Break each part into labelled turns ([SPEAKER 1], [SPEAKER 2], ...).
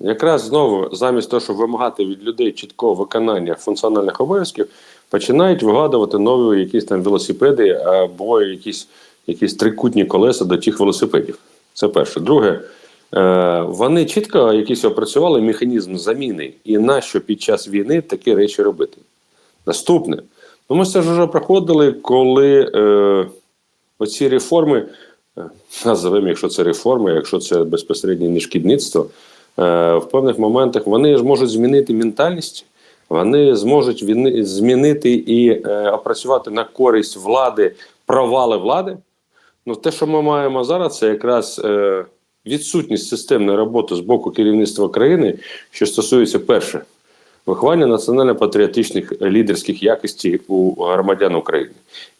[SPEAKER 1] Якраз знову, замість того, щоб вимагати від людей чіткого виконання функціональних обов'язків, починають вигадувати нові якісь там велосипеди або якісь, якісь трикутні колеса до тих велосипедів. Це перше. Друге, е, вони чітко якісь опрацювали механізм заміни і нащо під час війни такі речі робити. Наступне. Ну, ми це ж вже проходили, коли е, оці реформи, е, називаємо, якщо це реформи, якщо це безпосередньо не шкідництво, е, в певних моментах вони ж можуть змінити ментальність, вони зможуть змінити і е, опрацювати на користь влади провали влади. Ну, те, що ми маємо зараз, це якраз е, відсутність системної роботи з боку керівництва країни, що стосується перше виховання національно-патріотичних лідерських якостей у громадян України,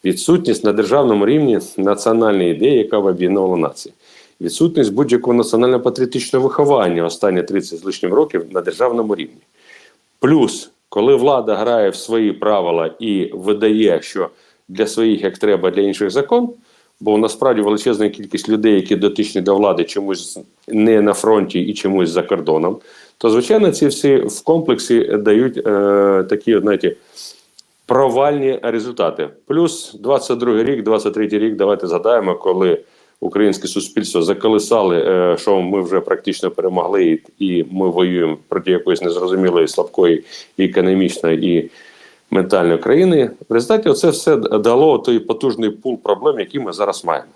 [SPEAKER 1] відсутність на державному рівні національної ідеї, яка б об'єднувала нації, відсутність будь-якого національно-патріотичного виховання останні 30 з лишнім років на державному рівні. Плюс, коли влада грає в свої правила і видає, що для своїх як треба, для інших закон. Бо насправді величезна кількість людей, які дотичні до влади, чомусь не на фронті і чомусь за кордоном, то звичайно ці всі в комплексі дають е, такі, знаєте, провальні результати. Плюс 22 рік, 23 рік, давайте згадаємо, коли українське суспільство заколисали, е, що ми вже практично перемогли, і, ми воюємо проти якоїсь незрозумілої, слабкої і економічної і ментальної країни. В результаті це все дало той потужний пул проблем, які ми зараз маємо.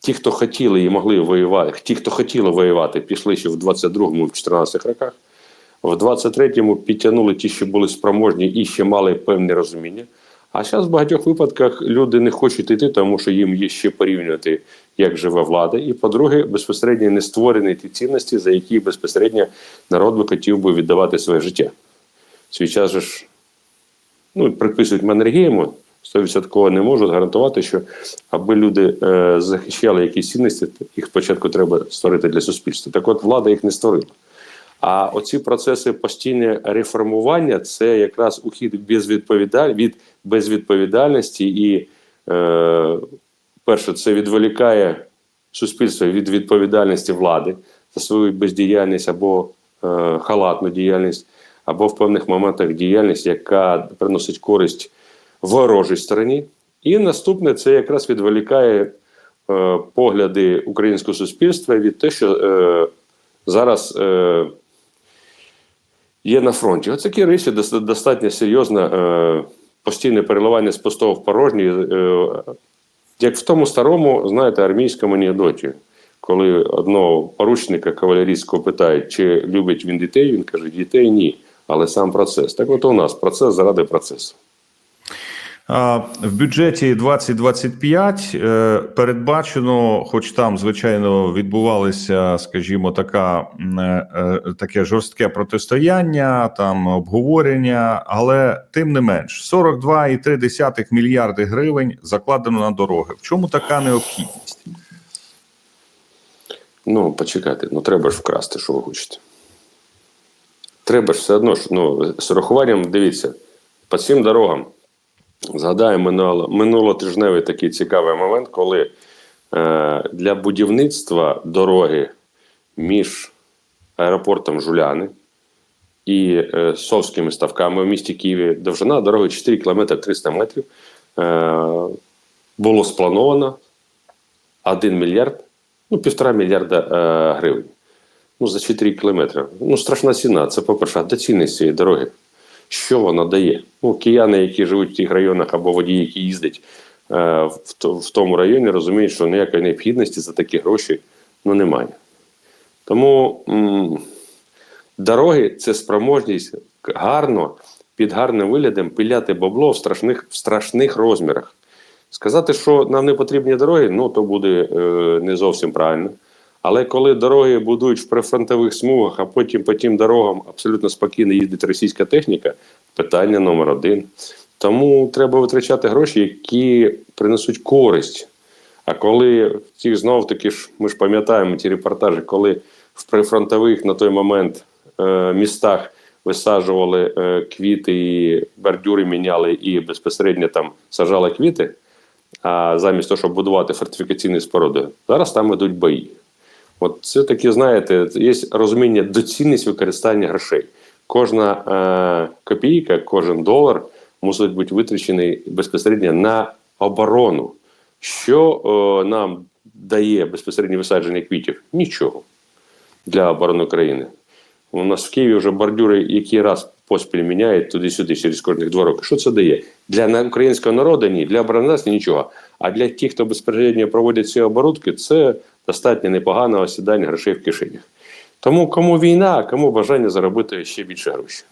[SPEAKER 1] Ті, хто хотіли і могли воювати, ті, хто хотіли воювати, пішли ще в 22-му, в 14 роках. В 23-му підтягнули ті, що були спроможні і ще мали певне розуміння. А зараз в багатьох випадках люди не хочуть йти, тому що їм є ще порівнювати, як живе влада. І, по-друге, безпосередньо не створені ті цінності, за які безпосередньо народ би хотів би віддавати своє життя. Свій час же ж ну, приписують Маннергейму, 100% не можуть гарантувати, що аби люди е, захищали якісь цінності, їх спочатку треба створити для суспільства. Так от влада їх не створила. А оці процеси постійне реформування це якраз ухід безвідповідаль... від безвідповідальності, і е, перше, це відволікає суспільство від відповідальності влади за свою бездіяльність або е, халатну діяльність, або в певних моментах діяльність, яка приносить користь ворожій стороні. І наступне це якраз відволікає е, погляди українського суспільства від те, що е, зараз е, є на фронті. Оце такі речі достатньо серйозно, е, постійне переливання з пустого в порожнє, е, як в тому старому, знаєте, армійському анекдоті. Коли одного поручника кавалерійського питають, чи любить він дітей, він каже, дітей ні, але сам процес. Так от у нас процес заради процесу.
[SPEAKER 2] В бюджеті 2025 е, передбачено, хоч там, звичайно, відбувалося, скажімо, така е, е, таке жорстке протистояння, там обговорення, але тим не менш 42,3 мільярди гривень закладено на дороги. В чому така необхідність?
[SPEAKER 1] Ну, почекайте, ну треба ж вкрасти, що ви хочете. Треба ж все одно ж, ну, з урахуванням, дивіться, по цим дорогам. Згадаємо минуло, минулотижневий такий цікавий момент, коли е, для будівництва дороги між аеропортом Жуляни і е, Совськими ставками в місті Києві довжина дороги 4 км 300 метрів е, було сплановано 1 мільярд, ну, півтора мільярда е, гривень. Ну, за 4 кілометри. Ну, страшна ціна. Це, по-перше, доцільність цієї дороги. Що вона дає? Ну, кияни, які живуть в тих районах або водії, які їздять е, в, в тому районі, розуміють, що ніякої необхідності за такі гроші ну, немає. Тому м, дороги це спроможність гарно, під гарним виглядом пиляти бабло в страшних, в страшних розмірах. Сказати, що нам не потрібні дороги, ну то буде е, не зовсім правильно. Але коли дороги будують в прифронтових смугах, а потім по тим дорогам абсолютно спокійно їздить російська техніка, питання номер один. Тому треба витрачати гроші, які принесуть користь. А коли в знов таки ж ми ж пам'ятаємо ті репортажі, коли в прифронтових на той момент е, містах висаджували е, квіти і бордюри міняли і безпосередньо там сажали квіти, а замість того, щоб будувати фортифікаційні споруди, зараз там ідуть бої. От це таки, знаєте, є розуміння доцільність використання грошей. Кожна е, копійка, кожен долар мусить бути витрачений безпосередньо на оборону. Що е, нам дає безпосередньо висадження квітів? Нічого для оборони України. У нас в Києві вже бордюри, який раз поспіль міняють туди-сюди через кожних два роки. Що це дає? Для українського народу ні, для обороноздатності нічого. А для тих, хто безпосередньо проводять ці оборудки, це достатньо непоганого сідання грошей в кишенях. Тому кому війна, а кому бажання заробити ще більше грошей.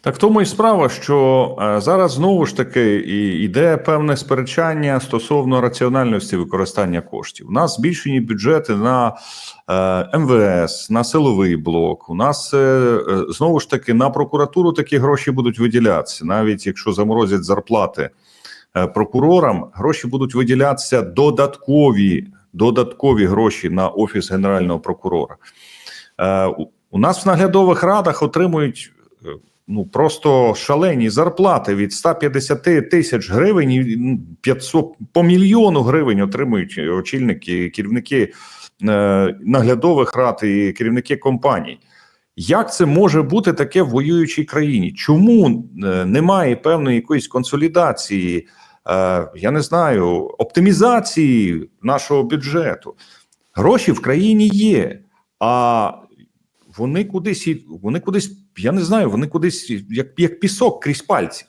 [SPEAKER 2] Так тому і справа, що е, зараз знову ж таки і йде певне сперечання стосовно раціональності використання коштів. У нас збільшені бюджети на е, МВС, на силовий блок. У нас е, знову ж таки на прокуратуру такі гроші будуть виділятися, навіть якщо заморозять зарплати прокурорам, гроші будуть виділятися додаткові, додаткові гроші на офіс генерального прокурора. Е, у- нас в наглядових радах отримують е, ну просто шалені зарплати від 150 тисяч гривень і ну, 500 по мільйону гривень отримують очільники, керівники е, наглядових рад і керівники компаній. Як це може бути таке в воюючій країні? Чому немає певної якоїсь консолідації? Е, Я не знаю, оптимізації нашого бюджету. Гроші в країні є, а вони кудись вони кудись, я не знаю, вони кудись як, як пісок крізь пальці.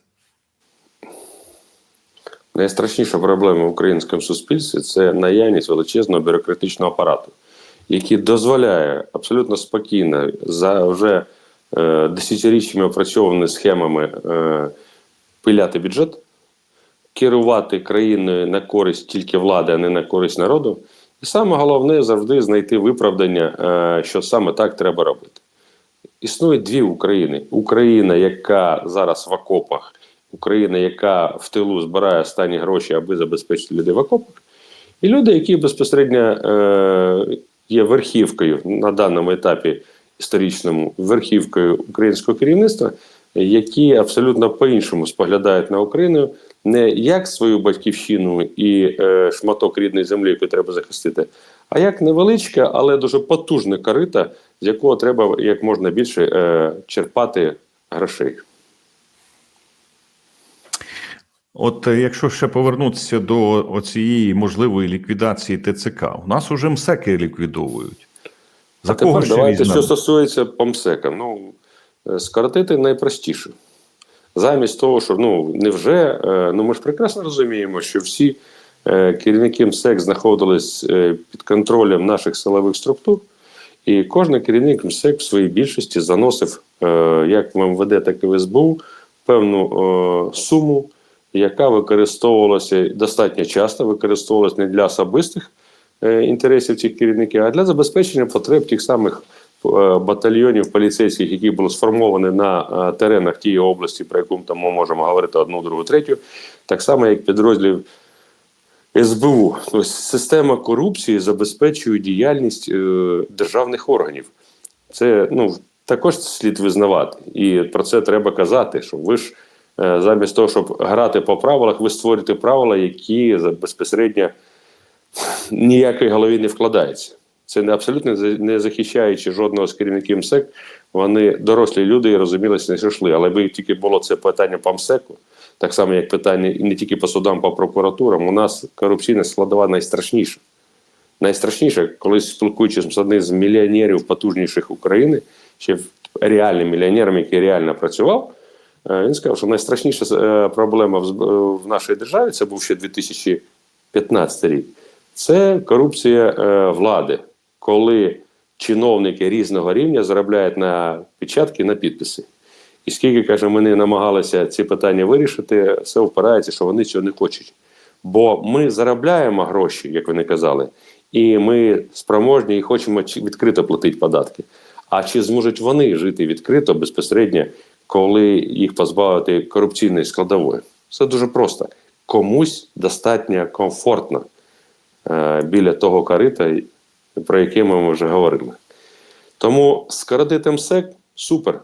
[SPEAKER 1] Найстрашніша проблема в українському суспільстві це наявність величезного бюрократичного апарату, який дозволяє абсолютно спокійно за вже е, десятиріччями опрацьованими схемами е, пиляти бюджет, керувати країною на користь тільки влади, а не на користь народу. І саме головне завжди знайти виправдання, е, що саме так треба робити. Існує дві України: Україна, яка зараз в окопах, Україна, яка в тилу збирає останні гроші, аби забезпечити людей в окопах, і люди, які безпосередньо е, є верхівкою на даному етапі історичному, верхівкою українського керівництва, які абсолютно по-іншому споглядають на Україну не як свою батьківщину і е, шматок рідної землі, яку треба захистити, а як невеличке, але дуже потужне корита, з якого треба як можна більше е, черпати грошей.
[SPEAKER 2] От е, якщо ще повернутися до оцієї можливої ліквідації ТЦК, у нас уже МСЕКи ліквідовують. За
[SPEAKER 1] а
[SPEAKER 2] кого
[SPEAKER 1] тепер
[SPEAKER 2] ще
[SPEAKER 1] давайте,
[SPEAKER 2] візьмемо?
[SPEAKER 1] що стосується помсека. Ну, е, скоротити найпростіше. Замість того, що ну невже, е, ну ми ж прекрасно розуміємо, що всі е, керівники МСЕК знаходились е, під контролем наших силових структур, і кожен керівник МСЕК в своїй більшості заносив як в МВД, так і в СБУ певну суму, яка використовувалася достатньо часто, використовувалася не для особистих інтересів цих керівників, а для забезпечення потреб тих самих батальйонів поліцейських, які були сформовані на е, теренах тієї області, про яку там ми можемо говорити одну, другу, третю, так само як підрозділів СБУ. Тобто система корупції забезпечує діяльність е, державних органів. Це ну також слід визнавати, і про це треба казати. Що ви ж е, замість того, щоб грати по правилах, ви створюєте правила, які безпосередньо ніякої голові не вкладається. Це не абсолютно не захищаючи жодного з керівників МСЕК. Вони дорослі люди і розумілися, не йшли. Але би тільки було це питання по МСЕКу, так само як питання не тільки по судам, по прокуратурам. У нас корупційна складова найстрашніша. Найстрашніше, коли спілкуючись з одним з мільйонерів потужніших України, ще реальним мільйонером, який реально працював, е, він сказав, що найстрашніша е, проблема в в нашій державі це був ще 2015 рік. Це корупція е, влади, коли чиновники різного рівня заробляють на печатки, на підписи. І скільки каже, ми не намагалися ці питання вирішити, все впирається, що вони цього не хочуть. Бо ми заробляємо гроші, як вони казали, і ми спроможні і хочемо відкрито платити податки. А чи зможуть вони жити відкрито безпосередньо, коли їх позбавити корупційної складової? Все дуже просто. Комусь достатньо комфортно е, біля того корита, про яке ми вже говорили. Тому скоротити МСЕК супер.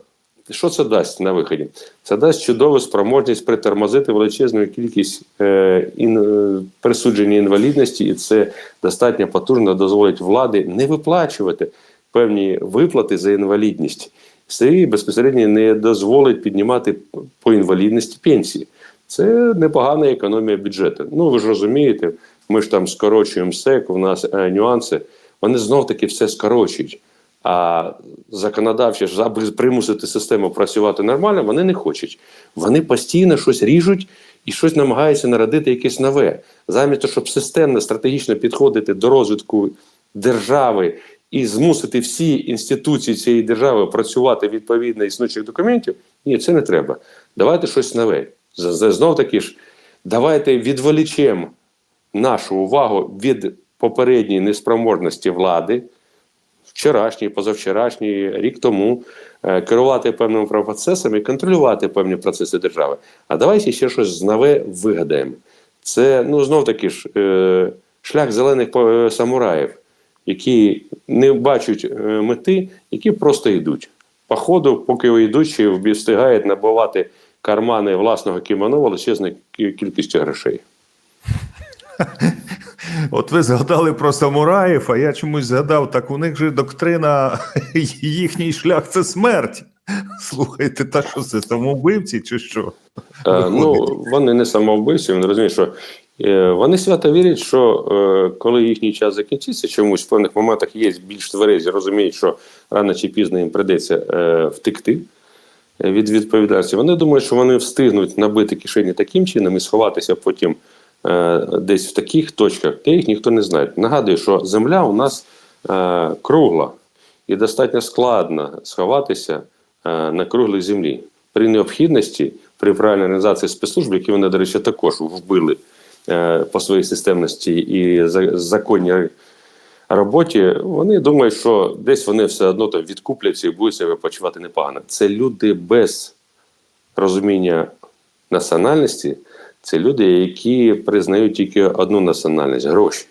[SPEAKER 1] Що це дасть на виході? Це дасть чудову спроможність притормозити величезну кількість е, ін, е, присудження інвалідності, і це достатньо потужно дозволить влади не виплачувати певні виплати за інвалідність. Це безпосередньо не дозволить піднімати по інвалідності пенсії. Це непогана економія бюджету. Ну ви ж розумієте, ми ж там скорочуємо СЕК, у нас е, нюанси. Вони знов таки все скорочують. А законодавчі ж примусити систему працювати нормально, вони не хочуть. Вони постійно щось ріжуть і щось намагаються народити якесь нове. Замість того, щоб системно, стратегічно підходити до розвитку держави і змусити всі інституції цієї держави працювати відповідно існуючих документів, ні, це не треба. Давайте щось нове. Знов таки ж, давайте відволічемо нашу увагу від попередньої неспроможності влади, вчорашній, позавчорашній, рік тому, е, керувати певними процесами контролювати певні процеси держави. А давайте ще щось нове вигадаємо. Це ну знов таки ж е, шлях зелених е, самураїв, які не бачать мети, які просто йдуть. По ходу, поки йдучи, встигають набувати кармани власного кімоно величезною кількістю грошей.
[SPEAKER 2] От ви згадали про самураїв, а я чомусь згадав, так у них же доктрина, їхній шлях це смерть. Слухайте, та що це самовбивці чи що?
[SPEAKER 1] Е, ну, вони не самовбивці, вони розуміють, що е, вони свято вірять, що е, коли їхній час закінчиться, чомусь в певних моментах є більш тверезі, розуміють, що рано чи пізно їм прийдеться е, втекти е, від відповідальності. Вони думають, що вони встигнуть набити кишені таким чином і сховатися потім десь в таких точках, де їх ніхто не знає. Нагадую, що земля у нас е, кругла і достатньо складно сховатися е, на круглій землі. При необхідності, при правильній організації спецслужб, які вони, до речі, також вбили е, по своїй системності і за- законній роботі, вони думають, що десь вони все одно там відкупляться і будуть себе почувати непогано. Це люди без розуміння національності, це люди, які признають тільки одну національність гроші.